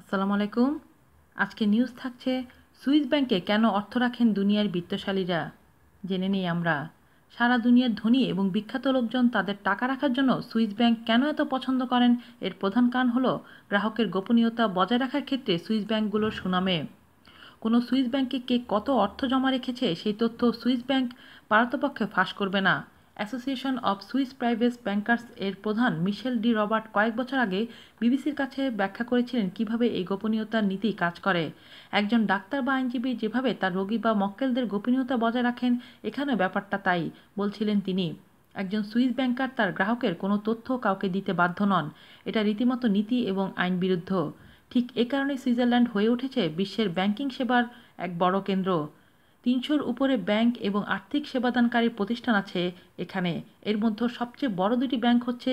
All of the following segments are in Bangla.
আসসালামু আলাইকুম। আজকে নিউজ থাকছে, সুইস ব্যাংকে কেন অর্থ রাখেন দুনিয়ার বিত্তশালীরা? জেনে নিই আমরা। সারা দুনিয়ার ধনী এবং বিখ্যাত লোকজন তাদের টাকা রাখার জন্য সুইস ব্যাংক কেন এত পছন্দ করেন? এর প্রধান কারণ হলো গ্রাহকের গোপনীয়তা বজায় রাখার ক্ষেত্রে সুইস ব্যাংকগুলোর সুনামে। কোনো সুইস ব্যাংকে কে কত অর্থ জমা রেখেছে সেই তথ্য সুইস ব্যাংক পারতপক্ষে ফাঁস করবে না। Association of Swiss private bankers এর প্রধান মিশেল ডি রবার্ট কয়েক বছর আগে বিবিসির কাছে ব্যাখ্যা করেছিলেন কীভাবে এই গোপনীয়তার নীতি কাজ করে। একজন ডাক্তার বা আইনজীবী যেভাবে তার রোগী বা মক্কেলদের গোপনীয়তা বজায় রাখেন, এখানেও ব্যাপারটা তাই, বলছিলেন তিনি। একজন সুইস ব্যাংকার তার গ্রাহকের কোনো তথ্য কাউকে দিতে বাধ্য নন। এটা রীতিমতো নীতি এবং আইন বিরুদ্ধ। ঠিক এ কারণে সুইজারল্যান্ড হয়ে উঠেছে বিশ্বের ব্যাংকিং সেবার এক বড় কেন্দ্র। তিনশোর উপরে ব্যাংক এবং আর্থিক সেবাদানকারী প্রতিষ্ঠান আছে এখানে। এর মধ্যে সবচেয়ে বড় দুটি ব্যাংক হচ্ছে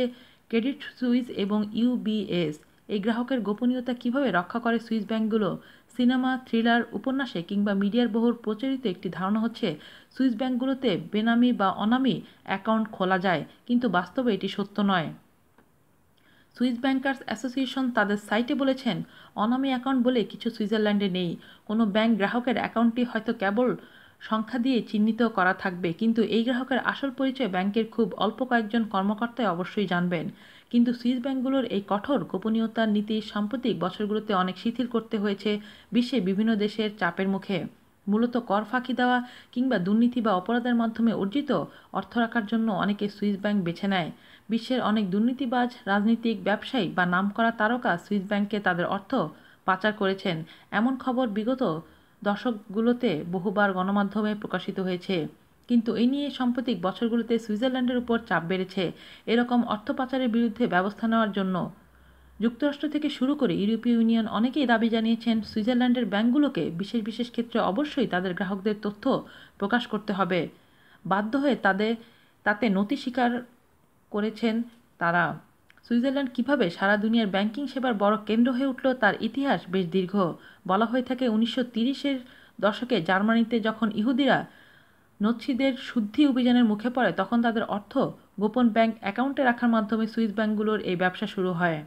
ক্রেডিট সুইস এবং ইউবিএস এই গ্রাহকের গোপনীয়তা কীভাবে রক্ষা করে সুইস ব্যাংকগুলো? সিনেমা, থ্রিলার, উপন্যাসে কিংবা মিডিয়ার বহুল প্রচলিত একটি ধারণা হচ্ছে, সুইস ব্যাংকগুলোতে বেনামি বা অনামি অ্যাকাউন্ট খোলা যায়, কিন্তু বাস্তবে এটি সত্য নয়। সুইস ব্যাংকার্স অ্যাসোসিয়েশন তাদের সাইটে বলেছেন, অনামী অ্যাকাউন্ট বলে কিছু সুইজারল্যান্ডে নেই। কোনো ব্যাংক গ্রাহকের অ্যাকাউন্টটি হয়তো কেবল সংখ্যা দিয়ে চিহ্নিত করা থাকবে, কিন্তু এই গ্রাহকের আসল পরিচয় ব্যাংকের খুব অল্প কয়েকজন কর্মকর্তাই অবশ্যই জানবেন। কিন্তু সুইস ব্যাংকগুলোর এই কঠোর, গোপনীয়তার নীতি সাম্প্রতিক বছরগুলোতে অনেক শিথিল করতে হয়েছে বিশ্বে বিভিন্ন দেশের চাপের মুখে। মূলত কর ফাঁকি দেওয়া কিংবা দুর্নীতি বা অপরাধের মাধ্যমে অর্জিত অর্থ রাখার জন্য অনেকে সুইস ব্যাংক বেছে নেয়। বিশ্বের অনেক দুর্নীতিবাজ, রাজনীতিক, ব্যবসায়ী বা নামকরা তারকা সুইস ব্যাংকে তাদের অর্থ পাচার করেছেন। এমন খবর বিগত দশকগুলোতে বহুবার গণমাধ্যমে প্রকাশিত হয়েছে। কিন্তু এই নিয়ে সাম্প্রতিক বছরগুলোতে সুইজারল্যান্ডের উপর চাপ বেড়েছে। এরকম অর্থ পাচারের বিরুদ্ধে ব্যবস্থা নেওয়ার জন্য যুক্তরাষ্ট্র থেকে শুরু করে ইউরোপীয় ইউনিয়ন অনেকেই দাবি জানিয়েছেন সুইজারল্যান্ডের ব্যাংকগুলোকে বিশেষ বিশেষ ক্ষেত্রে অবশ্যই তাদের গ্রাহকদের তথ্য প্রকাশ করতে হবে। বাধ্য হয়ে তাদের, তাতে নথি স্বীকার করেছেন তারা। সুইজারল্যান্ড কীভাবে সারা দুনিয়ার ব্যাংকিং সেবার বড় কেন্দ্র হয়ে উঠল তার ইতিহাস বেশ দীর্ঘ। বলা হয়ে থাকে উনিশশো তিরিশের দশকে জার্মানিতে যখন ইহুদিরা নচ্ছিদের শুদ্ধি অভিযানের মুখে পড়ে, তখন তাদের অর্থ গোপন ব্যাংক অ্যাকাউন্টে রাখার মাধ্যমে সুইস ব্যাংকগুলোর এই ব্যবসা শুরু হয়।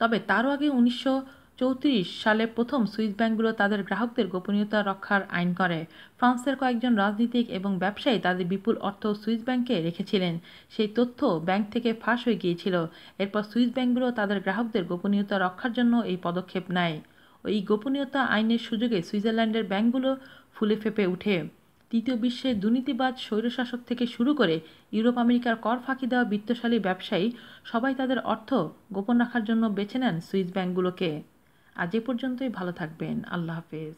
তবে তারও আগে উনিশশো চৌত্রিশ সালে প্রথম সুইস ব্যাংকগুলো তাদের গ্রাহকদের গোপনীয়তা রক্ষার আইন করে। ফ্রান্সের কয়েকজন রাজনীতিক এবং ব্যবসায়ী তাদের বিপুল অর্থ সুইস ব্যাংকে রেখেছিলেন। সেই তথ্য ব্যাংক থেকে ফাঁস হয়ে গিয়েছিল। এরপর সুইস ব্যাংকগুলো তাদের গ্রাহকদের গোপনীয়তা রক্ষার জন্য এই পদক্ষেপ নেয়। ওই গোপনীয়তা আইনের সুযোগে সুইজারল্যান্ডের ব্যাংকগুলো ফুলে ফেঁপে উঠে তৃতীয় বিশ্বের দুর্নীতিবাদ স্বৈরশাসক থেকে শুরু করে ইউরোপ আমেরিকার কর ফাঁকি দেওয়া বিত্তশালী ব্যবসায়ী সবাই তাদের অর্থ গোপন রাখার জন্য বেছে নেন সুইস ব্যাংকগুলোকে। আজ এ পর্যন্তই, ভালো থাকবেন। আল্লাহ হাফেজ।